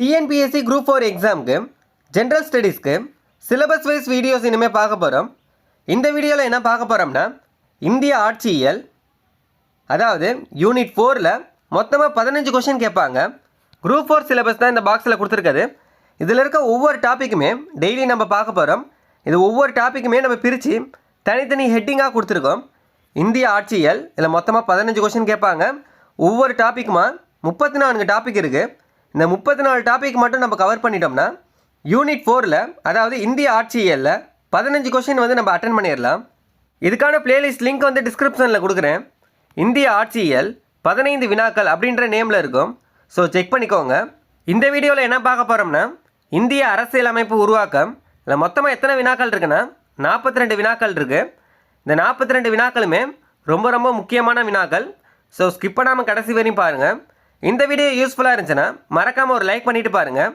TNPSC group four எக்ஸாமுக்கு general ஸ்டடீஸ்க்கு syllabus wise videos இனிமேல் பார்க்க போகிறோம் இந்த வீடியோவில் என்ன பார்க்க போகிறோம்னா இந்திய ஆட்சியியல் அதாவது யூனிட் ஃபோரில் மொத்தமாக பதினஞ்சு கொஷின் கேட்பாங்க. குரூப் ஃபோர் சிலபஸ் தான் இந்த பாக்ஸில் கொடுத்துருக்குது இதில் இருக்க ஒவ்வொரு டாப்பிக்குமே டெய்லி நம்ம பார்க்க போகிறோம் இது ஒவ்வொரு டாப்பிக்குமே நம்ம பிரித்து தனித்தனி ஹெட்டிங்காக கொடுத்துருக்கோம். இந்திய ஆட்சியல் இதில் மொத்தமாக பதினஞ்சு கொஷின் கேட்பாங்க. ஒவ்வொரு டாப்பிக்குமா முப்பத்தி நான்கு டாபிக் இருக்குது இந்த முப்பத்தி நாலு டாபிக் மட்டும் நம்ம கவர் பண்ணிட்டோம்னா யூனிட் ஃபோரில் அதாவது இந்திய ஆட்சியலில் பதினஞ்சு கொஷின் வந்து நம்ம அட்டன் பண்ணிடலாம். இதுக்கான பிளேலிஸ்ட் லிங்க் வந்து டிஸ்கிரிப்ஷனில் கொடுக்குறேன். இந்திய ஆட்சியல் பதினைந்து வினாக்கள் அப்படின்ற நேமில் இருக்கும். ஸோ செக் பண்ணிக்கோங்க. இந்த வீடியோவில் என்ன பார்க்க போகிறோம்னா இந்திய அரசியலமைப்பு உருவாக்கம் இல்லை மொத்தமாக எத்தனை வினாக்கள் இருக்குன்னா நாற்பத்தி ரெண்டு வினாக்கள் இருக்குது இந்த நாற்பத்தி ரெண்டு வினாக்களுமே ரொம்ப ரொம்ப முக்கியமான வினாக்கள். ஸோ ஸ்கிப் பண்ணாமல் கடைசி வரையும் பாருங்கள் இந்த வீடியோ யூஸ்ஃபுல்லாக இருந்துச்சுன்னா மறக்காமல் ஒரு லைக் பண்ணிவிட்டு பாருங்கள்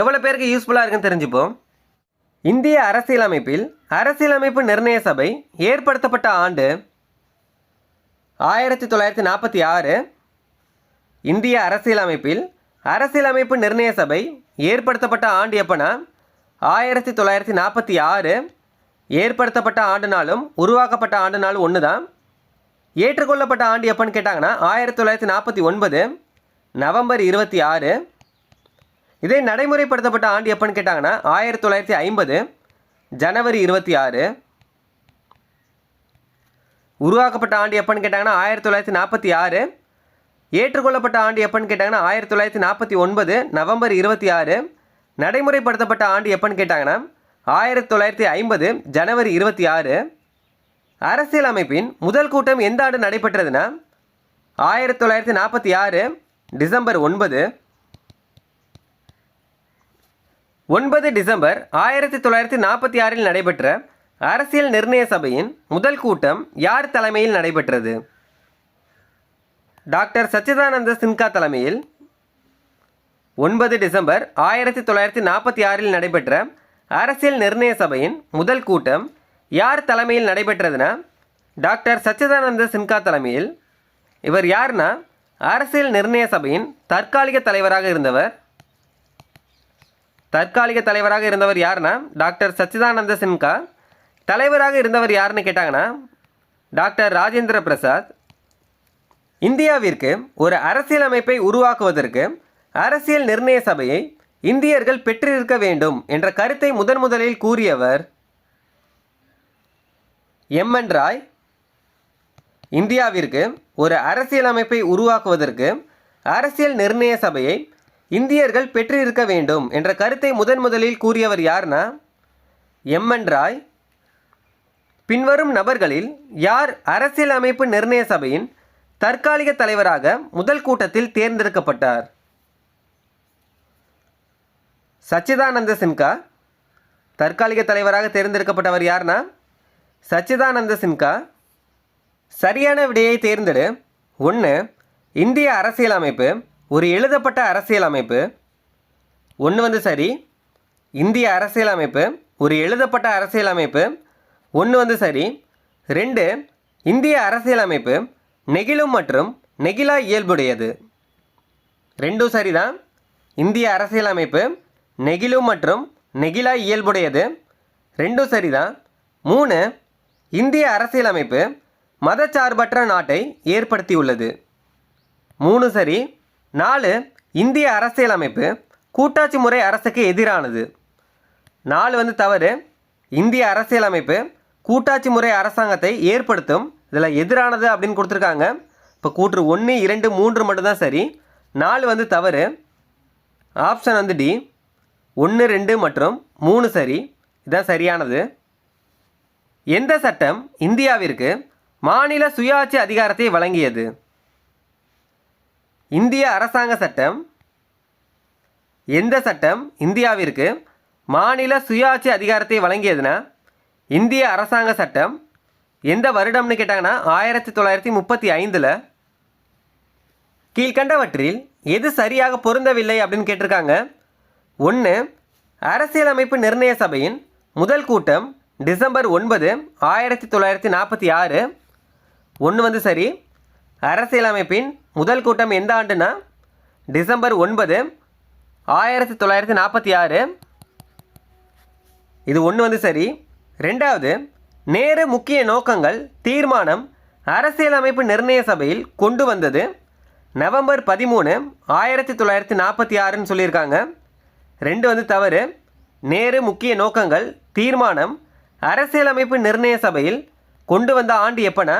எவ்வளோ பேருக்கு யூஸ்ஃபுல்லாக இருக்குன்னு தெரிஞ்சுப்போம். இந்திய அரசியலமைப்பில் அரசியலமைப்பு நிர்ணய சபை ஏற்படுத்தப்பட்ட ஆண்டு ஆயிரத்தி தொள்ளாயிரத்தி நாற்பத்தி ஆறு. இந்திய அரசியலமைப்பில் அரசியலமைப்பு நிர்ணய சபை ஏற்படுத்தப்பட்ட ஆண்டு எப்போனா ஆயிரத்தி தொள்ளாயிரத்தி நாற்பத்தி ஆறு. ஏற்படுத்தப்பட்ட ஆண்டு நாளும் உருவாக்கப்பட்ட ஆண்டு நாளும் ஒன்று தான் ஏற்றுக்கொள்ளப்பட்ட ஆண்டு எப்போன்னு கேட்டாங்கன்னா ஆயிரத்தி தொள்ளாயிரத்தி நாற்பத்தி ஒன்பது. நவம்பர் இருபத்தி ஆறு. இதே நடைமுறைப்படுத்தப்பட்ட ஆண்டு எப்போன்னு கேட்டாங்கன்னா ஆயிரத்தி தொள்ளாயிரத்தி ஐம்பது ஜனவரி இருபத்தி ஆறு. உருவாக்கப்பட்ட ஆண்டு எப்போன்னு கேட்டாங்கன்னா ஆயிரத்தி தொள்ளாயிரத்தி நாற்பத்தி ஆறு. ஏற்றுக்கொள்ளப்பட்ட ஆண்டு எப்போன்னு கேட்டாங்கன்னா ஆயிரத்தி தொள்ளாயிரத்தி நாற்பத்தி ஒன்பது நவம்பர் இருபத்தி ஆறு. நடைமுறைப்படுத்தப்பட்ட ஆண்டு எப்போன்னு கேட்டாங்கன்னா ஆயிரத்தி தொள்ளாயிரத்தி ஐம்பது ஜனவரி இருபத்தி ஆறு. அரசியலமைப்பின் முதல் கூட்டம் எந்த ஆண்டு நடைபெற்றதுன்னா ஆயிரத்தி தொள்ளாயிரத்தி நாற்பத்தி ஆறு. டிசம்பர் ஒன்பது. ஒன்பது டிசம்பர் ஆயிரத்தி தொள்ளாயிரத்தி நாற்பத்தி ஆறில் நடைபெற்ற அரசியல் நிர்ணய சபையின் முதல் கூட்டம் யார் தலைமையில் நடைபெற்றது? டாக்டர் சச்சிதானந்த சின்கா தலைமையில் ஒன்பது டிசம்பர் ஆயிரத்தி தொள்ளாயிரத்தி நாற்பத்தி ஆறில் நடைபெற்ற அரசியல் நிர்ணய சபையின் முதல் கூட்டம் யார் தலைமையில் நடைபெற்றதுன்னா டாக்டர் சச்சிதானந்த சின்கா தலைமையில். இவர் யார்னா? அரசியல் நிர்ணய சபையின் தற்காலிக தலைவராக இருந்தவர். தற்காலிக தலைவராக இருந்தவர் யாருன்னா டாக்டர் சச்சிதானந்த சின்கா தலைவராக இருந்தவர் யாருன்னு கேட்டாங்கன்னா டாக்டர் ராஜேந்திர பிரசாத். இந்தியாவிற்கு ஒரு அரசியலமைப்பை உருவாக்குவதற்கு அரசியல் நிர்ணய சபையை இந்தியர்கள் பெற்றிருக்க வேண்டும் என்ற கருத்தை முதன் முதலில் கூறியவர் எம்என் ராய். இந்தியாவிற்கு ஒரு அரசியலமைப்பை உருவாக்குவதற்கு அரசியல் நிர்ணய சபையை இந்தியர்கள் பெற்றிருக்க வேண்டும் என்ற கருத்தை முதன் முதலில் கூறியவர் யார்னா எம்என் ராய். பின்வரும் நபர்களில் யார் அரசியலமைப்பு நிர்ணய சபையின் தற்காலிக தலைவராக முதல் கூட்டத்தில் தேர்ந்தெடுக்கப்பட்டார்? சச்சிதானந்த சின்கா தற்காலிக தலைவராக தேர்ந்தெடுக்கப்பட்டவர் யார்னா சச்சிதானந்த சின்கா சரியான விடையை தேர்ந்தெடு. ஒன்று இந்திய அரசியலமைப்பு ஒரு எழுதப்பட்ட அரசியலமைப்பு. ஒன்று வந்து சரி இந்திய அரசியலமைப்பு ஒரு எழுதப்பட்ட அரசியலமைப்பு. ஒன்று வந்து சரி ரெண்டு இந்திய அரசியலமைப்பு நெகிழும் மற்றும் நெகிழா இயல்புடையது. ரெண்டும் சரிதான். இந்திய அரசியலமைப்பு நெகிழும் மற்றும் நெகிழா இயல்புடையது. ரெண்டும் சரிதான். மூணு இந்திய அரசியலமைப்பு மதச்சார்பற்ற நாட்டை ஏற்படுத்தியுள்ளது. மூணு சரி. நாலு இந்திய அரசியலமைப்பு கூட்டாட்சி முறை அரசுக்கு எதிரானது. நாலு வந்து தவறு. இந்திய அரசியலமைப்பு கூட்டாட்சி முறை அரசாங்கத்தை ஏற்படுத்தும் இதில் எதிரானது அப்படின்னு கொடுத்துருக்காங்க. இப்போ கூற்று ஒன்று இரண்டு மூன்று மட்டும்தான் சரி. நாலு வந்து தவறு. ஆப்ஷன் வந்து டி. ஒன்று ரெண்டு மற்றும் மூணு சரி. இதான் சரியானது. எந்த சட்டம் இந்தியாவிற்கு மாநில சுயாட்சி அதிகாரத்தை வழங்கியது. இந்திய அரசாங்க சட்டம். எந்த சட்டம்? இந்தியாவிற்கு மாநில சுயாட்சி அதிகாரத்தை வழங்கியதுன்னா இந்திய அரசாங்க சட்டம். எந்த வருடம்னு கேட்டாங்கன்னா ஆயிரத்தி தொள்ளாயிரத்தி முப்பத்தி ஐந்தில் கீழ்கண்டவற்றில் எது சரியாக பொருந்தவில்லை அப்படின்னு கேட்டிருக்காங்க. ஒன்று அரசியலமைப்பு நிர்ணய சபையின் முதல் கூட்டம் டிசம்பர் ஒன்பது ஆயிரத்தி தொள்ளாயிரத்தி நாற்பத்தி ஆறு. ஒன்று வந்து சரி. அரசியலமைப்பின் முதல் கூட்டம் எந்த ஆண்டுனா டிசம்பர் ஒன்பது ஆயிரத்தி தொள்ளாயிரத்தி நாற்பத்தி ஆறு. இது ஒன்று வந்து சரி. ரெண்டாவது நேரு முக்கிய நோக்கங்கள் தீர்மானம் அரசியலமைப்பு நிர்ணய சபையில் கொண்டு வந்தது நவம்பர் பதிமூணு ஆயிரத்தி தொள்ளாயிரத்தி நாற்பத்தி ஆறுன்னு சொல்லியிருக்காங்க. ரெண்டு வந்து தவறு. நேரு முக்கிய நோக்கங்கள் தீர்மானம் அரசியலமைப்பு நிர்ணய சபையில் கொண்டு வந்த ஆண்டு எப்போனா?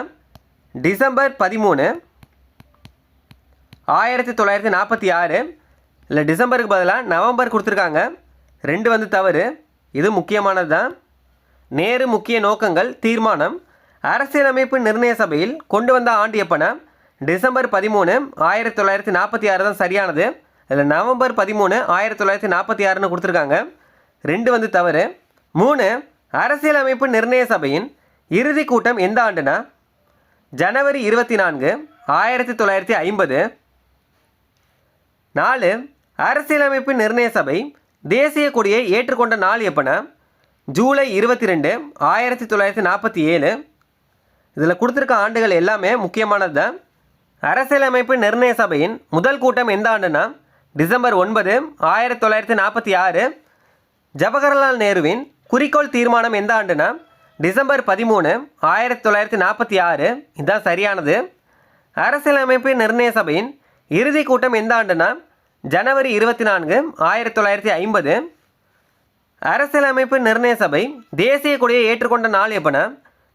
டிசம்பர் பதிமூணு ஆயிரத்தி தொள்ளாயிரத்தி நாற்பத்தி ஆறு. இல்லை டிசம்பருக்கு பதிலாக நவம்பர் கொடுத்துருக்காங்க. ரெண்டு வந்து தவறு. இது முக்கியமானது தான் நேரு முக்கிய நோக்கங்கள் தீர்மானம். அரசியலமைப்பு நிர்ணய சபையில் கொண்டு வந்த ஆண்டு எப்பனா? டிசம்பர் பதிமூணு ஆயிரத்தி தொள்ளாயிரத்தி நாற்பத்தி ஆறு தான் சரியானது. இதில் நவம்பர் பதிமூணு ஆயிரத்தி தொள்ளாயிரத்தி நாற்பத்தி ஆறுன்னு கொடுத்துருக்காங்க. ரெண்டு வந்து தவறு. மூணு அரசியலமைப்பு நிர்ணய சபையின் இறுதி கூட்டம் எந்த ஆண்டுனா? ஜனவரி இருபத்தி நான்கு ஆயிரத்தி தொள்ளாயிரத்தி ஐம்பது. நாலு அரசியலமைப்பு நிர்ணய சபை தேசிய கொடியை ஏற்றுக்கொண்ட நாள் எப்போனா? ஜூலை இருபத்தி ரெண்டு ஆயிரத்தி தொள்ளாயிரத்தி நாற்பத்தி ஏழு. இதில் கொடுத்துருக்க ஆண்டுகள் எல்லாமே முக்கியமானது தான். அரசியலமைப்பு நிர்ணய சபையின் முதல் கூட்டம் எந்த ஆண்டுனா டிசம்பர் ஒன்பது ஆயிரத்தி தொள்ளாயிரத்தி நாற்பத்தி ஆறு. ஜவஹர்லால் நேருவின் குறிக்கோள் தீர்மானம் எந்த ஆண்டுனா டிசம்பர் பதிமூணு ஆயிரத்தி தொள்ளாயிரத்தி நாற்பத்தி ஆறு. இதுதான் சரியானது. அரசியலமைப்பு நிர்ணய சபையின் இறுதி கூட்டம் எந்த ஆண்டுனா ஜனவரி இருபத்தி நான்கு ஆயிரத்தி தொள்ளாயிரத்தி ஐம்பது. அரசியலமைப்பு நிர்ணய சபை தேசிய கொடியை ஏற்றுக்கொண்ட நாள் எப்போனா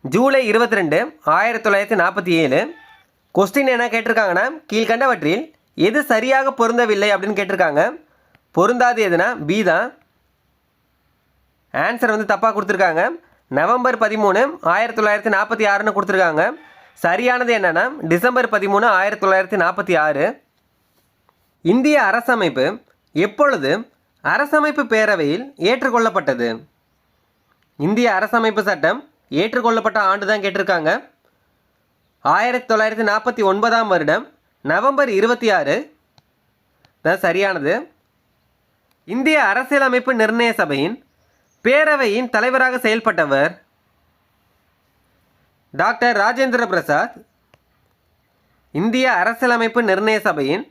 ஜூலை இருபத்தி ரெண்டு ஆயிரத்தி தொள்ளாயிரத்தி நாற்பத்தி ஏழு. கொஸ்டின் என்ன கேட்டிருக்காங்கன்னா கீழ்கண்டவற்றில் எது சரியாக பொருந்தவில்லை அப்படின்னு கேட்டிருக்காங்க. பொருந்தாது எதுனா பி தான். ஆன்சர் வந்து தப்பாக கொடுத்துருக்காங்க. நவம்பர் பதிமூணு ஆயிரத்தி தொள்ளாயிரத்தி நாற்பத்தி ஆறுன்னு கொடுத்துருக்காங்க. சரியானது என்னென்னா டிசம்பர் பதிமூணு ஆயிரத்தி தொள்ளாயிரத்தி நாற்பத்தி ஆறு. இந்திய அரசமைப்பு எப்பொழுது அரசமைப்பு பேரவையில் ஏற்றுக்கொள்ளப்பட்டது? இந்திய அரசமைப்பு சட்டம் ஏற்றுக்கொள்ளப்பட்ட ஆண்டு தான் கேட்டிருக்காங்க. ஆயிரத்தி தொள்ளாயிரத்தி நாற்பத்தி ஒன்பதாம் வருடம் நவம்பர் இருபத்தி ஆறு. தான் சரியானது. இந்திய அரசியலமைப்பு நிர்ணய சபையின் பேரவையின் தலைவராக செயல்பட்டவர் டாக்டர் ராஜேந்திர பிரசாத் இந்திய அரசியலமைப்பு நிர்ணய சபையின்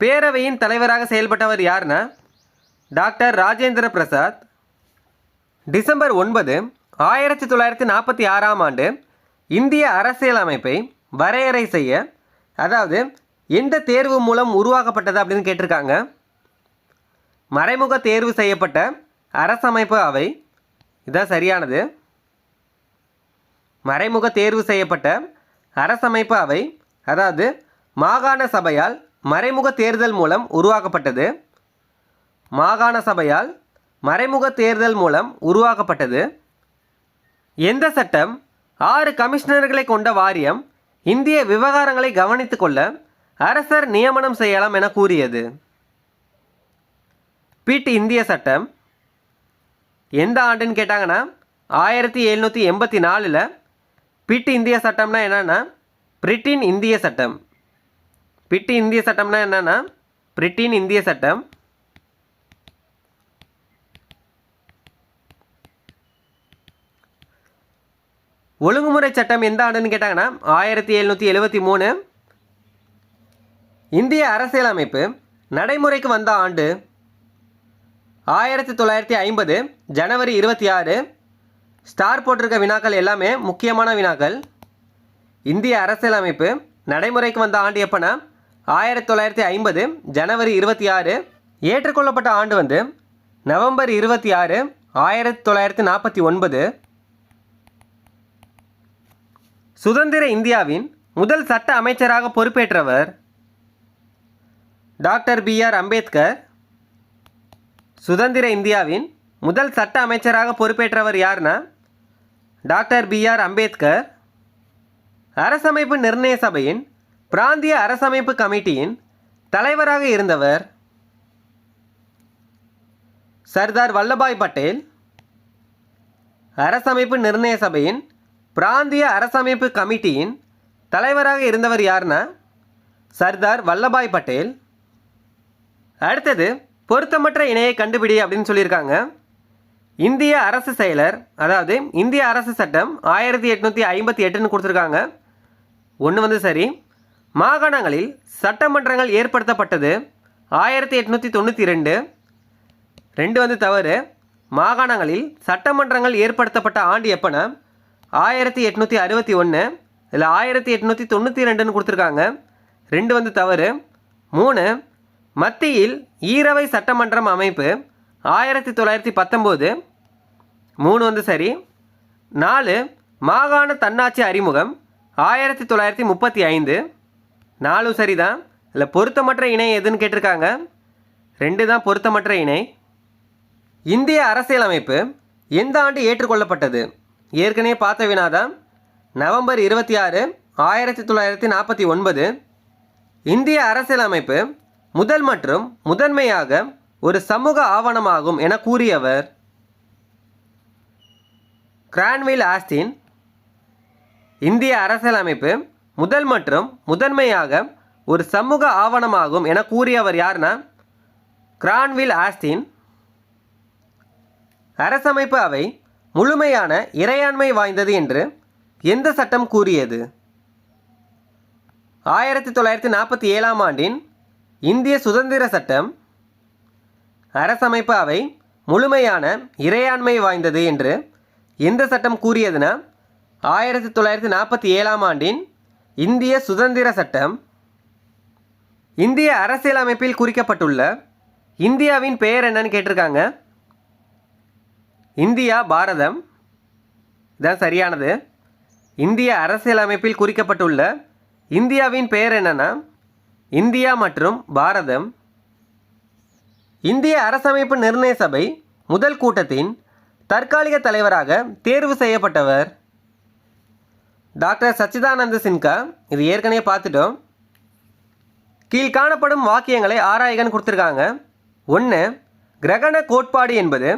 பேரவையின் தலைவராக செயல்பட்டவர் யார்னா டாக்டர் ராஜேந்திர பிரசாத். டிசம்பர் ஒன்பது ஆயிரத்தி தொள்ளாயிரத்தி நாற்பத்தி ஆறாம் ஆண்டு இந்திய அரசியலமைப்பை வரையறை செய்ய அதாவது எந்த தேர்வு மூலம் உருவாக்கப்பட்டது அப்படின்னு கேட்டிருக்காங்க. மறைமுக தேர்வு செய்யப்பட்ட அரசமைப்பு அவை. இதுதான் சரியானது. மறைமுக தேர்வு செய்யப்பட்ட அரசமைப்பு அவை. அதாவது மாகாண சபையால் மறைமுக தேர்தல் மூலம் உருவாக்கப்பட்டது. மாகாண சபையால் மறைமுக தேர்தல் மூலம் உருவாக்கப்பட்டது. எந்த சட்டம் ஆறு கமிஷனர்களை கொண்ட வாரியம் இந்திய விவகாரங்களை கவனித்து கொள்ள அரசர் நியமனம் செய்யலாம் என கூறியது. பிட் இந்திய சட்டம் எந்த ஆண்டுன்னு கேட்டாங்கன்னா ஆயிரத்தி எழுநூற்றி எண்பத்தி நாலில் பிட் இந்திய சட்டம்னா என்னென்னா பிரிட்டின் இந்திய சட்டம். பிட் இந்திய சட்டம்னா என்னென்னா பிரிட்டின் இந்திய சட்டம். ஒழுங்குமுறை சட்டம் எந்த ஆண்டுன்னு கேட்டாங்கன்னா ஆயிரத்தி எழுநூற்றி எழுபத்தி மூணு. இந்திய அரசியலமைப்பு நடைமுறைக்கு வந்த ஆண்டு ஆயிரத்தி தொள்ளாயிரத்தி ஐம்பது ஜனவரி இருபத்தி ஆறு ஸ்டார் போட்டிருக்க வினாக்கள் எல்லாமே முக்கியமான வினாக்கள். இந்திய அரசியலமைப்பு நடைமுறைக்கு வந்த ஆண்டு எப்போனா ஆயிரத்தி தொள்ளாயிரத்தி ஐம்பது ஜனவரி இருபத்தி ஆறு ஏற்றுக்கொள்ளப்பட்ட ஆண்டு வந்து நவம்பர் இருபத்தி ஆறு ஆயிரத்தி தொள்ளாயிரத்தி நாற்பத்தி ஒன்பது. சுதந்திர இந்தியாவின் முதல் சட்ட அமைச்சராக பொறுப்பேற்றவர் டாக்டர் பி ஆர் அம்பேத்கர் சுதந்திர இந்தியாவின் முதல் சட்ட அமைச்சராக பொறுப்பேற்றவர் யார்னா டாக்டர் பி ஆர் அம்பேத்கர். அரசமைப்பு நிர்ணய சபையின் பிராந்திய அரசமைப்பு கமிட்டியின் தலைவராக இருந்தவர் சர்தார் வல்லபாய் பட்டேல். அரசமைப்பு நிர்ணய சபையின் பிராந்திய அரசமைப்பு கமிட்டியின் தலைவராக இருந்தவர் யார்னா சர்தார் வல்லபாய் பட்டேல். அடுத்தது பொருத்தமற்ற இணையை கண்டுபிடி அப்படின்னு சொல்லியிருக்காங்க. இந்திய அரசு செயலர் அதாவது இந்திய அரசு சட்டம் ஆயிரத்தி எட்நூற்றி ஐம்பத்தி எட்டுன்னு கொடுத்துருக்காங்க. ஒன்று வந்து சரி மாகாணங்களில் சட்டமன்றங்கள் ஏற்படுத்தப்பட்டது ஆயிரத்தி எட்நூற்றி தொண்ணூற்றி ரெண்டு. ரெண்டு வந்து தவறு மாகாணங்களில் சட்டமன்றங்கள் ஏற்படுத்தப்பட்ட ஆண்டு எப்போனா? ஆயிரத்தி எட்நூற்றி அறுபத்தி ஒன்று இதில் ஆயிரத்தி எட்நூற்றி தொண்ணூற்றி ரெண்டுன்னு கொடுத்துருக்காங்க. ரெண்டு வந்து தவறு மூணு மத்தியில் ஈரவை சட்டமன்றம் அமைப்பு ஆயிரத்தி தொள்ளாயிரத்தி பத்தொம்போது. மூணு வந்து சரி. நாலு மாகாண தன்னாட்சி அறிமுகம் ஆயிரத்தி தொள்ளாயிரத்தி முப்பத்தி ஐந்து. நாலும் சரிதான். இல்லை பொருத்தமற்ற இணை எதுன்னு கேட்டிருக்காங்க. ரெண்டு தான் பொருத்தமற்ற இணை. இந்திய அரசியலமைப்பு எந்த ஆண்டு ஏற்றுக்கொள்ளப்பட்டது? ஏற்கனவே பார்த்த வினாதான் நவம்பர் இருபத்தி ஆறு ஆயிரத்தி தொள்ளாயிரத்தி நாற்பத்தி ஒன்பது. இந்திய அரசியலமைப்பு முதல் மற்றும் முதன்மையாக ஒரு சமூக ஆவணமாகும் என கூறியவர் கிரான்வில் ஆஸ்டின் இந்திய அரசியலமைப்பு முதல் மற்றும் முதன்மையாக ஒரு சமூக ஆவணமாகும் என கூறியவர் யார்னா கிரான்வில் ஆஸ்டின். அரசமைப்பு அவை முழுமையான இறையாண்மை வாய்ந்தது என்று எந்த சட்டம் கூறியது? ஆயிரத்தி தொள்ளாயிரத்தி நாற்பத்தி ஏழாம் ஆண்டின் இந்திய சுதந்திர சட்டம் அரசமைப்பு அவை முழுமையான இறையாண்மை வாய்ந்தது என்று எந்த சட்டம் கூறியதுன்னா ஆயிரத்தி தொள்ளாயிரத்தி நாற்பத்தி ஏழாம் ஆண்டின் இந்திய சுதந்திர சட்டம். இந்திய அரசியலமைப்பில் குறிக்கப்பட்டுள்ள இந்தியாவின் பெயர் என்னன்னு கேட்டிருக்காங்க. இந்தியா பாரதம். இதான் சரியானது. இந்திய அரசியலமைப்பில் குறிக்கப்பட்டுள்ள இந்தியாவின் பெயர் என்னன்னா இந்தியா மற்றும் பாரதம். இந்திய அரசமைப்பு நிர்ணய சபை முதல் கூட்டத்தின் தற்காலிக தலைவராக தேர்வு செய்யப்பட்டவர். டாக்டர் சச்சிதானந்த சின்கா இது ஏற்கனவே பார்த்துட்டோம். கீழ் காணப்படும் வாக்கியங்களை ஆராய்கன்னு கொடுத்துருக்காங்க. ஒன்று கிரகண கோட்பாடு என்பது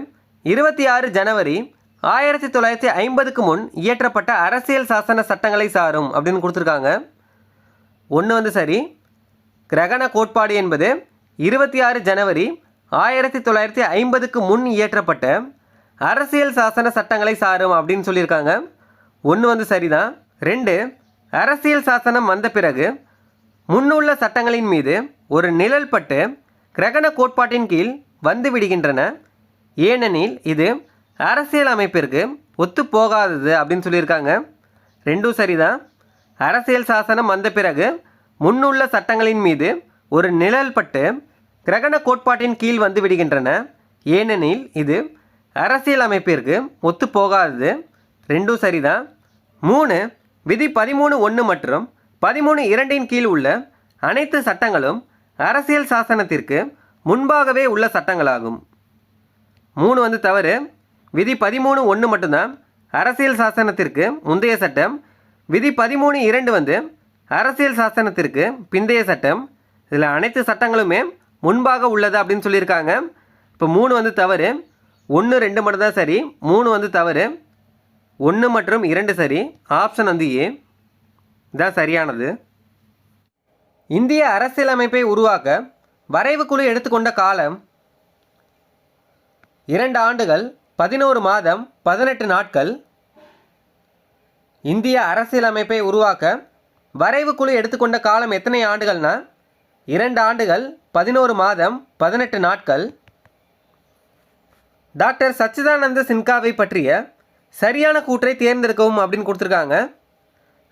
இருபத்தி ஆறு ஜனவரி ஆயிரத்தி தொள்ளாயிரத்தி ஐம்பதுக்கு முன் இயற்றப்பட்ட அரசியல் சாசன சட்டங்களை சாரும் அப்படின்னு கொடுத்துருக்காங்க. ஒன்று வந்து சரி கிரகண கோட்பாடு என்பது இருபத்தி ஆறு ஜனவரி ஆயிரத்தி தொள்ளாயிரத்தி ஐம்பதுக்கு முன் இயற்றப்பட்ட அரசியல் சாசன சட்டங்களை சாரும் அப்படின்னு சொல்லியிருக்காங்க. ஒன்று வந்து சரிதான். ரெண்டு அரசியல் சாசனம் வந்த பிறகு முன்னுள்ள சட்டங்களின் மீது ஒரு நிழல் பட்டு கிரகண கோட்பாட்டின் கீழ் வந்து விடுகின்றன. ஏனெனில் இது அரசியல் அமைப்பிற்கு ஒத்து போகாதது அப்படின்னு சொல்லியிருக்காங்க. ரெண்டும் சரிதான். அரசியல் சாசனம் வந்த பிறகு முன்னுள்ள சட்டங்களின் மீது ஒரு நிழல் பட்டு கிரகண கோட்பாட்டின் கீழ் வந்து விடுகின்றன. ஏனெனில் இது அரசியல் அமைப்பிற்கு ஒத்துப்போகாதது ரெண்டும் சரிதான். மூணு விதி பதிமூணு ஒன்று மற்றும் பதிமூணு இரண்டின் கீழ் உள்ள அனைத்து சட்டங்களும் அரசியல் சாசனத்திற்கு முன்பாகவே உள்ள சட்டங்களாகும். மூணு வந்து தவறு. விதி பதிமூணு ஒன்று மட்டும்தான் அரசியல் சாசனத்திற்கு முந்தைய சட்டம். விதி பதிமூணு இரண்டு வந்து அரசியல் சாசனத்திற்கு பிந்தைய சட்டம் இதில் அனைத்து சட்டங்களுமே முன்பாக உள்ளது அப்படின்னு சொல்லியிருக்காங்க. இப்போ மூணு வந்து தவறு ஒன்று ரெண்டு மட்டும் தான் சரி மூணு வந்து தவறு ஒன்று மற்றும் இரண்டு சரி ஆப்ஷன் வந்து ஏ. தான் சரியானது. இந்திய அரசியலமைப்பை உருவாக்க வரைவு குழு எடுத்துக்கொண்ட காலம் இரண்டு ஆண்டுகள் பதினோரு மாதம் பதினெட்டு நாட்கள். இந்திய அரசியலமைப்பை உருவாக்க வரைவு குழு எடுத்துக்கொண்ட காலம் எத்தனை ஆண்டுகள்னா? இரண்டு ஆண்டுகள் பதினோரு மாதம் பதினெட்டு நாட்கள். டாக்டர் சச்சிதானந்த சின்காவை பற்றிய சரியான கூற்றை தேர்ந்தெடுக்கவும் அப்படின்னு கொடுத்துருக்காங்க.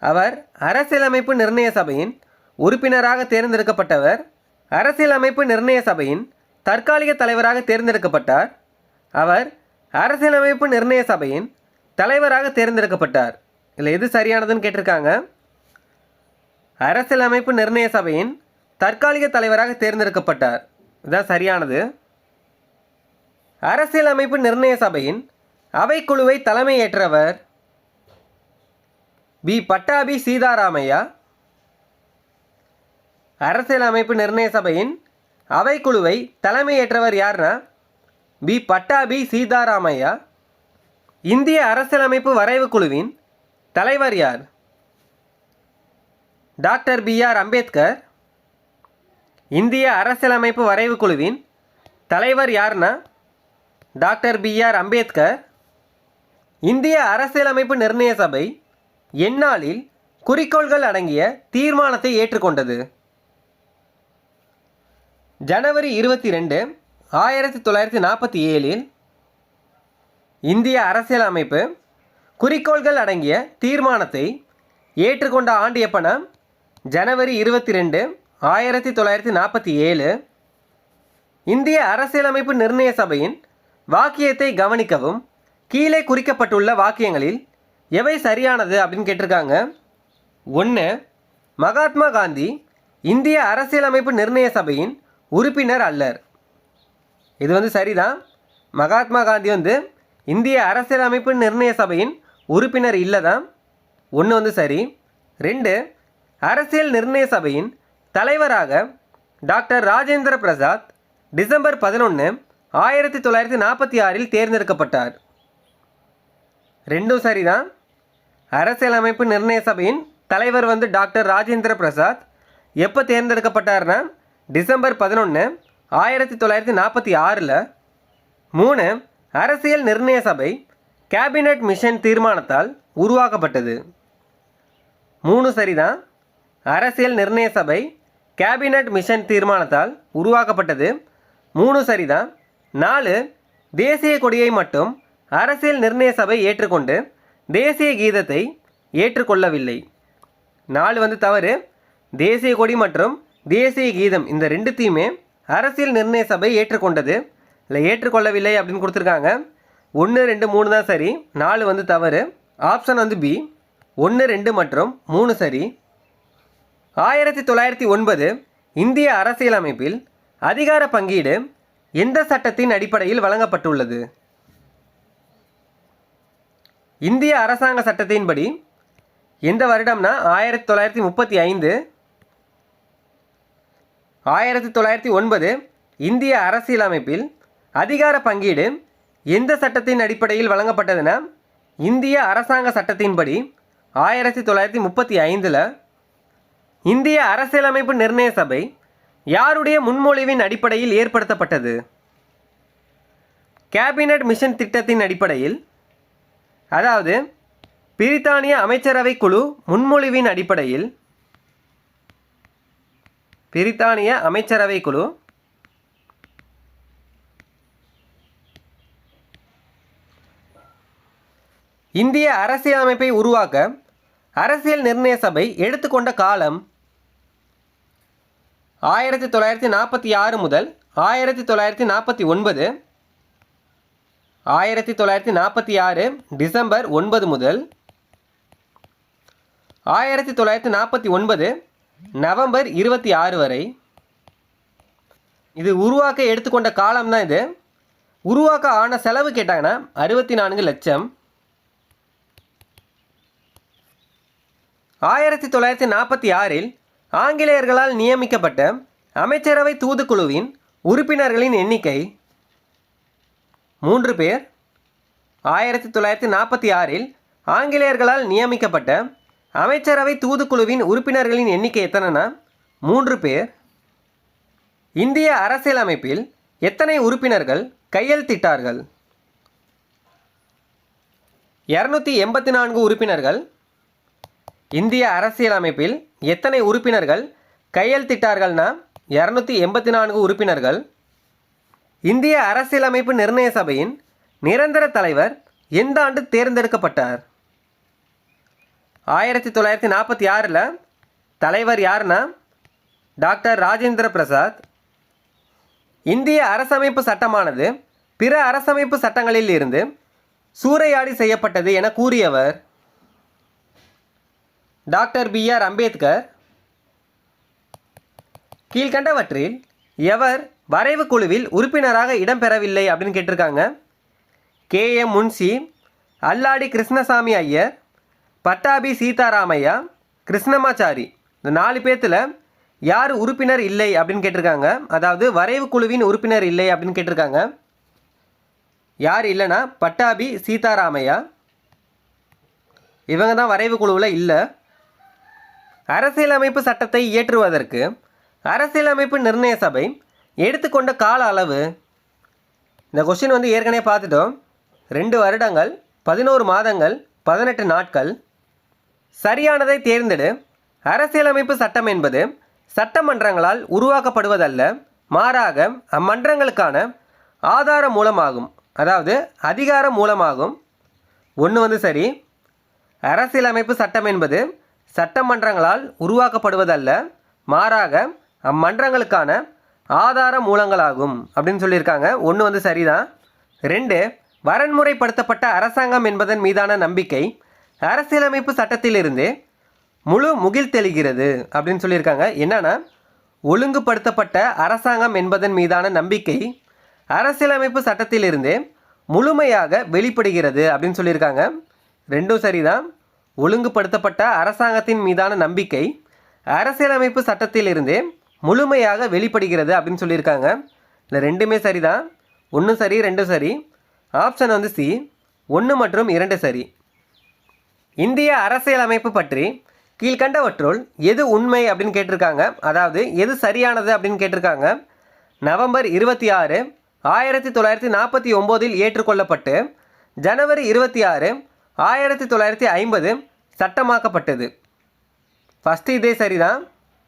அவர் அரசியலமைப்பு நிர்ணய சபையின் உறுப்பினராக தேர்ந்தெடுக்கப்பட்டவர். அரசியலமைப்பு நிர்ணய சபையின் தற்காலிக தலைவராக தேர்ந்தெடுக்கப்பட்டார். அவர் அரசியலமைப்பு நிர்ணய சபையின் தலைவராக தேர்ந்தெடுக்கப்பட்டார். இதில் எது சரியானதுன்னு கேட்டிருக்காங்க. அரசியலமைப்பு நிர்ணய சபையின் தற்காலிக தலைவராக தேர்ந்தெடுக்கப்பட்டார். இதுதான் சரியானது. அரசியலமைப்பு நிர்ணய சபையின் அவைக்குழுவை தலைமையேற்றவர் பி. பட்டாபி சீதாராமையா. அரசியலமைப்பு நிர்ணய சபையின் அவைக்குழுவை தலைமையேற்றவர் யார்னா பி. பட்டாபி சீதாராமையா. இந்திய அரசியலமைப்பு வரைவு குழுவின் தலைவர் யார்? டாக்டர் பி ஆர் அம்பேத்கர் இந்திய அரசியலமைப்பு வரைவு குழுவின் தலைவர் யார்னா டாக்டர் பி ஆர் அம்பேத்கர். இந்திய அரசியலமைப்பு நிர்ணய சபை எந்நாளில் குறிக்கோள்கள் அடங்கிய தீர்மானத்தை ஏற்றுக்கொண்டது. ஜனவரி இருபத்தி ரெண்டு ஆயிரத்தி தொள்ளாயிரத்தி நாற்பத்தி ஏழில் இந்திய அரசியலமைப்பு குறிக்கோள்கள் அடங்கிய தீர்மானத்தை ஏற்றுக்கொண்ட ஆண்டு எப்பனா ஜனவரி இருபத்தி ரெண்டு ஆயிரத்தி தொள்ளாயிரத்தி நாற்பத்தி ஏழு. இந்திய அரசியலமைப்பு நிர்ணய சபையின் வாக்கியத்தை கவனிக்கவும் கீழே குறிக்கப்பட்டுள்ள வாக்கியங்களில் எவை சரியானது அப்படின்னு கேட்டிருக்காங்க. ஒன்று மகாத்மா காந்தி இந்திய அரசியலமைப்பு நிர்ணய சபையின் உறுப்பினர் அல்லர். இது வந்து சரிதான். மகாத்மா காந்தி வந்து இந்திய அரசியலமைப்பு நிர்ணய சபையின் உறுப்பினர் இல்லை தான் ஒன்று வந்து சரி. ரெண்டு அரசியல் நிர்ணய சபையின் தலைவராக டாக்டர் ராஜேந்திர பிரசாத் டிசம்பர் பதினொன்று ஆயிரத்தி தொள்ளாயிரத்தி நாற்பத்தி ஆறில் தேர்ந்தெடுக்கப்பட்டார். ரெண்டும் சரிதான். அரசியலமைப்பு நிர்ணய சபையின் தலைவர் வந்து டாக்டர் ராஜேந்திர பிரசாத். எப்போ தேர்ந்தெடுக்கப்பட்டார்னா டிசம்பர் பதினொன்று ஆயிரத்தி தொள்ளாயிரத்தி நாற்பத்தி ஆறில். மூணு அரசியல் நிர்ணய சபை கேபினட் மிஷன் தீர்மானத்தால் உருவாக்கப்பட்டது. மூணு சரிதான். அரசியல் நிர்ணய சபை கேபினட் மிஷன் தீர்மானத்தால் உருவாக்கப்பட்டது. மூணு சரிதான். நாலு தேசிய கொடியை மட்டும் அரசியல் நிர்ணய சபை ஏற்றுக்கொண்டு தேசிய கீதத்தை ஏற்றுக்கொள்ளவில்லை. நாலு வந்து தவறு. தேசிய கொடி மற்றும் தேசிய கீதம் இந்த ரெண்டுத்தையுமே அரசியல் நிர்ணய சபை ஏற்றுக்கொண்டது. இல்லை ஏற்றுக்கொள்ளவில்லை அப்படின்னு கொடுத்துருக்காங்க. ஒன்று ரெண்டு மூணு தான் சரி. நாலு வந்து தவறு. ஆப்ஷன் வந்து பி. ஒன்று ரெண்டு மற்றும் மூணு சரி. ஆயிரத்தி தொள்ளாயிரத்தி ஒன்பது இந்திய அரசியலமைப்பில் அதிகார பங்கீடு எந்த சட்டத்தின் அடிப்படையில் வழங்கப்பட்டுள்ளது? இந்திய அரசாங்க சட்டத்தின்படி எந்த வருடம்னா ஆயிரத்தி தொள்ளாயிரத்தி முப்பத்தி ஐந்து? ஆயிரத்தி தொள்ளாயிரத்தி ஒன்பது இந்திய அரசியலமைப்பில் அதிகார பங்கீடு எந்த சட்டத்தின் அடிப்படையில் வழங்கப்பட்டதுன்னா இந்திய அரசாங்க சட்டத்தின்படி ஆயிரத்தி தொள்ளாயிரத்தி முப்பத்தி ஐந்தில் இந்திய அரசியலமைப்பு நிர்ணய சபை யாருடைய முன்மொழிவின் அடிப்படையில் ஏற்படுத்தப்பட்டது? கேபினட் மிஷன் திட்டத்தின் அடிப்படையில் அதாவது பிரித்தானிய அமைச்சரவை குழு முன்மொழிவின் அடிப்படையில் பிரித்தானிய அமைச்சரவை குழு இந்திய அரசியலமைப்பை உருவாக்க அரசியல் நிர்ணய சபை எடுத்துக்கொண்ட காலம் ஆயிரத்தி தொள்ளாயிரத்தி நாற்பத்தி ஆறு முதல் ஆயிரத்தி தொள்ளாயிரத்தி நாற்பத்தி ஒன்பது ஆயிரத்தி தொள்ளாயிரத்தி நாற்பத்தி ஆறு டிசம்பர் ஒன்பது முதல் ஆயிரத்தி தொள்ளாயிரத்தி நாற்பத்தி ஒன்பது நவம்பர் இருபத்தி ஆறு வரை. இது உருவாக்க எடுத்துக்கொண்ட காலம் தான் இது. உருவாக்க ஆன செலவு கேட்டாங்கன்னா அறுபத்தி நான்கு லட்சம். ஆயிரத்தி தொள்ளாயிரத்தி நாற்பத்தி ஆறில் ஆங்கிலேயர்களால் நியமிக்கப்பட்ட அமைச்சரவை தூதுக்குழுவின் உறுப்பினர்களின் எண்ணிக்கை மூன்று பேர். ஆயிரத்தி தொள்ளாயிரத்தி நாற்பத்தி ஆறில் ஆங்கிலேயர்களால் நியமிக்கப்பட்ட அமைச்சரவை தூதுக்குழுவின் உறுப்பினர்களின் எண்ணிக்கை எத்தனைனா? மூன்று பேர். இந்திய அரசியலமைப்பில் எத்தனை உறுப்பினர்கள் கையெழுத்திட்டார்கள்? இரநூத்தி எண்பத்தி நான்கு உறுப்பினர்கள் இந்திய அரசியலமைப்பில் எத்தனை உறுப்பினர்கள் கையெழுத்திட்டார்கள்னா இரநூத்தி எண்பத்தி நான்கு உறுப்பினர்கள். இந்திய அரசியலமைப்பு நிர்ணய சபையின் நிரந்தர தலைவர் எந்த ஆண்டு தேர்ந்தெடுக்கப்பட்டார்? ஆயிரத்தி தொள்ளாயிரத்தி நாற்பத்தி ஆறில் தலைவர் யாருன்னா? டாக்டர் ராஜேந்திர பிரசாத். இந்திய அரசமைப்பு சட்டமானது பிற அரசமைப்பு சட்டங்களில் இருந்து சூறையாடி செய்யப்பட்டது என கூறியவர். டாக்டர் பி ஆர் அம்பேத்கர் கீழ்கண்டவற்றில் எவர் வரைவு குழுவில் உறுப்பினராக இடம்பெறவில்லை அப்படின்னு கேட்டிருக்காங்க. K M Munshi Alladi Krishnaswamy Iyer Pattabhi Sitaramayya Krishnamachari. இந்த நாலு பேர்த்தில் யார் உறுப்பினர் இல்லை அப்படின்னு கேட்டிருக்காங்க. அதாவது வரைவு குழுவின் உறுப்பினர் இல்லை அப்படின்னு கேட்டிருக்காங்க. யார் இல்லைன்னா பட்டாபி சீதாராமையா. இவங்க தான் வரைவு குழுவில் இல்லை. அரசியலமைப்பு சட்டத்தை இயற்றுவதற்கு அரசியலமைப்பு நிர்ணய சபை எடுத்துக்கொண்ட கால அளவு. இந்த கொஸ்டின் வந்து ஏற்கனவே பார்த்துட்டோம். ரெண்டு வருடங்கள் பதினோரு மாதங்கள் பதினெட்டு நாட்கள். சரியானதை தேர்ந்தெடு. அரசியலமைப்பு சட்டம் என்பது சட்டமன்றங்களால் உருவாக்கப்படுவதல்ல. மாறாக அம்மன்றங்களுக்கான ஆதார மூலமாகும். அதாவது அதிகார மூலமாகும். ஒன்று வந்து சரி. அரசியலமைப்பு சட்டம் என்பது சட்டமன்றங்களால் உருவாக்கப்படுவதல்ல மாறாக அம்மன்றங்களுக்கான ஆதார மூலங்களாகும் அப்படின்னு சொல்லியிருக்காங்க. ஒன்று வந்து சரிதான். ரெண்டு வரன்முறைப்படுத்தப்பட்ட அரசாங்கம் என்பதன் மீதான நம்பிக்கை அரசியலமைப்பு சட்டத்திலிருந்து முழு முகில் தெளிகிறது அப்படின்னு சொல்லியிருக்காங்க. என்னென்னா ஒழுங்குபடுத்தப்பட்ட அரசாங்கம் என்பதன் மீதான நம்பிக்கை அரசியலமைப்பு சட்டத்திலிருந்து முழுமையாக வெளிப்படுகிறது அப்படின்னு சொல்லியிருக்காங்க. ரெண்டும் சரிதான். ஒழுங்குபடுத்தப்பட்ட அரசாங்கத்தின் மீதான நம்பிக்கை அரசியலமைப்பு சட்டத்திலிருந்தே முழுமையாக வெளிப்படுகிறது அப்படின்னு சொல்லியிருக்காங்க. இந்த ரெண்டுமே சரிதான். ஒன்று சரி ரெண்டும் சரி. ஆப்ஷன் வந்து சி ஒன்று மற்றும் இரண்டு சரி. இந்திய அரசியலமைப்பு பற்றி கீழ்கண்டவற்றுள் எது உண்மை அப்படின்னு கேட்டிருக்காங்க. அதாவது எது சரியானது அப்படின்னு கேட்டிருக்காங்க. நவம்பர் இருபத்தி ஆறு ஆயிரத்தி தொள்ளாயிரத்தி நாற்பத்தி ஒம்போதில் ஏற்றுக்கொள்ளப்பட்டு ஜனவரி இருபத்தி ஆறு ஆயிரத்தி தொள்ளாயிரத்தி ஐம்பது சட்டமாக்கப்பட்டது. ஃபஸ்ட்டு இதே சரிதான்.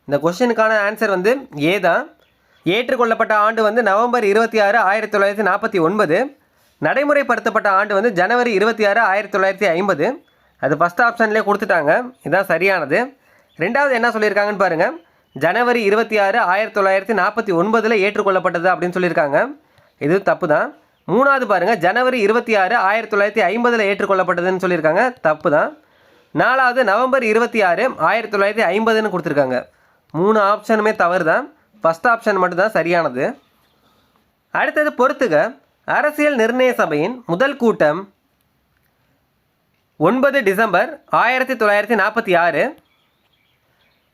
இந்த கொஷனுக்கான ஆன்சர் வந்து ஏ தான். ஏற்றுக்கொள்ளப்பட்ட ஆண்டு வந்து நவம்பர் இருபத்தி ஆறு ஆயிரத்தி தொள்ளாயிரத்தி நாற்பத்தி ஒன்பது. நடைமுறைப்படுத்தப்பட்ட ஆண்டு வந்து ஜனவரி இருபத்தி ஆறு ஆயிரத்தி தொள்ளாயிரத்தி ஐம்பது. அது ஃபஸ்ட் ஆப்ஷன்லேயே கொடுத்துட்டாங்க. இதுதான் சரியானது. ரெண்டாவது என்ன சொல்லியிருக்காங்கன்னு பாருங்கள் ஜனவரி இருபத்தி ஆறு ஆயிரத்தி தொள்ளாயிரத்தி நாற்பத்தி ஒன்பதில் ஏற்றுக்கொள்ளப்பட்டது அப்படின்னு சொல்லியிருக்காங்க. இது தப்பு தான் மூணாவது பாருங்கள் ஜனவரி இருபத்தி ஆறு ஆயிரத்தி தொள்ளாயிரத்தி ஐம்பதில் ஏற்றுக்கொள்ளப்பட்டதுன்னு சொல்லியிருக்காங்க. தப்பு தான் நாலாவது நவம்பர் இருபத்தி ஆறு ஆயிரத்தி தொள்ளாயிரத்தி ஐம்பதுன்னு கொடுத்துருக்காங்க. மூணு ஆப்ஷனுமே தவறு தான் ஃபஸ்ட் ஆப்ஷன் மட்டும்தான் சரியானது. அடுத்தது பொறுத்துக. அரசியல் நிர்ணய சபையின் முதல் கூட்டம் ஒன்பது டிசம்பர் ஆயிரத்தி தொள்ளாயிரத்தி நாற்பத்தி ஆறு.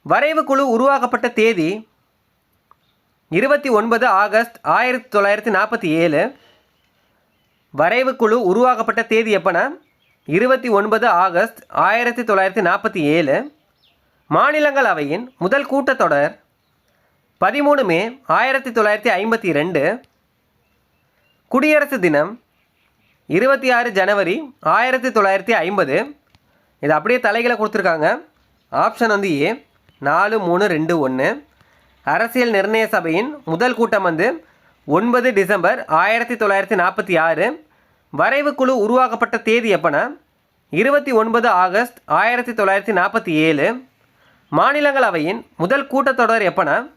வரைவு குழு உருவாக்கப்பட்ட தேதி இருபத்தி ஒன்பது ஆகஸ்ட் ஆயிரத்தி தொள்ளாயிரத்தி நாற்பத்தி ஏழு. வரைவு குழு உருவாக்கப்பட்ட தேதி எப்போனா? இருபத்தி ஒன்பது ஆகஸ்ட் ஆயிரத்தி தொள்ளாயிரத்தி நாற்பத்தி ஏழு. மாநிலங்களவையின் முதல் கூட்டத்தொடர் பதிமூணு மே ஆயிரத்தி தொள்ளாயிரத்தி ஐம்பத்தி ரெண்டு குடியரசு தினம் இருபத்தி ஆறு ஜனவரி ஆயிரத்தி தொள்ளாயிரத்தி ஐம்பது. இது அப்படியே தலைகளை கொடுத்துருக்காங்க. ஆப்ஷன் வந்து ஏ நாலு மூணு ரெண்டு ஒன்று அரசியல் நிர்ணய சபையின் முதல் கூட்டம் வந்து ஒன்பது டிசம்பர் ஆயிரத்தி தொள்ளாயிரத்தி நாற்பத்தி ஆறு. வரைவு குழு உருவாக்கப்பட்ட தேதி எப்போனா? இருபத்தி ஒன்பது ஆகஸ்ட் ஆயிரத்தி தொள்ளாயிரத்தி நாற்பத்தி ஏழு. மாநிலங்களவையின் முதல் கூட்டத்தொடர் எப்போனா?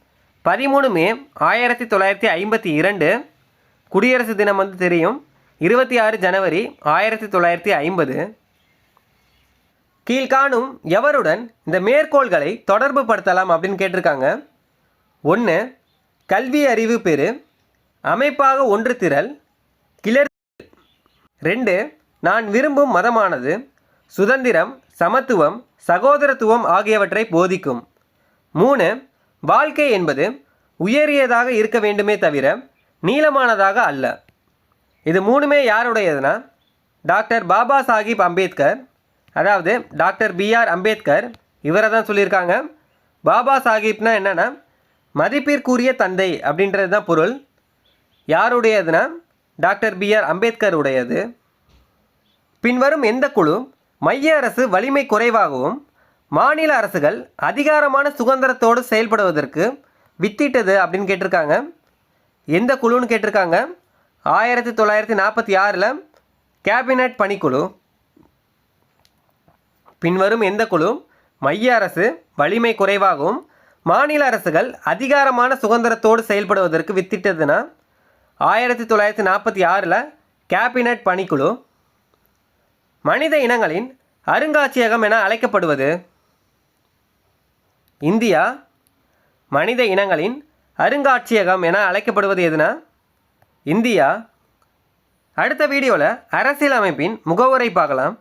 பதிமூணு மே ஆயிரத்தி தொள்ளாயிரத்தி ஐம்பத்தி இரண்டு. குடியரசு தினம் வந்து தெரியும். இருபத்தி ஆறு ஜனவரி ஆயிரத்தி தொள்ளாயிரத்தி ஐம்பது. கீழ்காணும் எவருடன் இந்த மேற்கோள்களை தொடர்பு படுத்தலாம் அப்படின்னு கேட்டிருக்காங்க. ஒன்று கல்வி அறிவு பெறு. அமைப்பாக ஒன்று திரள் கிளர் ரெண்டு நான் விரும்பும் மதமானது சுதந்திரம் சமத்துவம் சகோதரத்துவம் ஆகியவற்றை போதிக்கும். மூணு வாழ்க்கை என்பது உயரியதாக இருக்க வேண்டுமே தவிர நீளமானதாக அல்ல. இது மூணுமே யாருடையதுன்னா டாக்டர் பாபா சாஹிப் அம்பேத்கர் அதாவது டாக்டர் பிஆர் அம்பேத்கர் இவரை தான் சொல்லியிருக்காங்க. பாபா சாஹிப்னா என்னென்னா மதிப்பிற்குரிய தந்தை அப்படின்றது தான் பொருள். யாருடையதுன்னா டாக்டர் பிஆர் அம்பேத்கர் உடையது பின்வரும் எந்த குழு? மைய அரசு வலிமை குறைவாகவும் மாநில அரசுகள் அதிகாரமான சுதந்திரத்தோடு செயல்படுவதற்கு வித்திட்டது அப்படின்னு கேட்டிருக்காங்க. எந்த குழுன்னு கேட்டிருக்காங்க? ஆயிரத்தி தொள்ளாயிரத்தி நாற்பத்தி ஆறில் கேபினட் பணிக்குழு. பின்வரும் எந்த குழு? மைய அரசு வலிமை குறைவாகவும் மாநில அரசுகள் அதிகாரமான சுதந்திரத்தோடு செயல்படுவதற்கு வித்திட்டதுன்னா ஆயிரத்தி தொள்ளாயிரத்தி நாற்பத்தி ஆறில் கேபினட் பணிக்குழு மனித இனங்களின் அருங்காட்சியகம் என அழைக்கப்படுவது. இந்தியா மனித இனங்களின் அருங்காட்சியகம் என அழைக்கப்படுவது எதுனா? இந்தியா. அடுத்த வீடியோவில் அரசியலமைப்பின் முகவுரை பார்க்கலாம்.